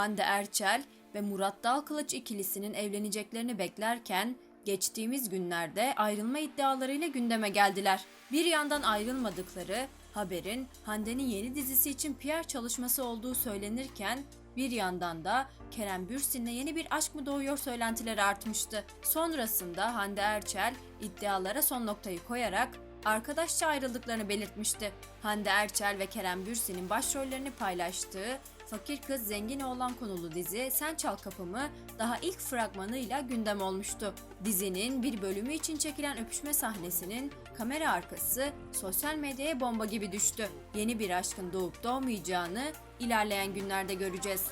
Hande Erçel ve Murat Dalkılıç ikilisinin evleneceklerini beklerken geçtiğimiz günlerde ayrılma iddialarıyla gündeme geldiler. Bir yandan ayrılmadıkları haberin Hande'nin yeni dizisi için PR çalışması olduğu söylenirken bir yandan da Kerem Bürsin'le yeni bir aşk mı doğuyor söylentileri artmıştı. Sonrasında Hande Erçel iddialara son noktayı koyarak arkadaşça ayrıldıklarını belirtmişti. Hande Erçel ve Kerem Bürsin'in başrollerini paylaştığı Fakir Kız Zengin Oğlan konulu dizi Sen Çal Kapımı daha ilk fragmanıyla gündem olmuştu. Dizinin bir bölümü için çekilen öpüşme sahnesinin kamera arkası sosyal medyaya bomba gibi düştü. Yeni bir aşkın doğup doğmayacağını ilerleyen günlerde göreceğiz.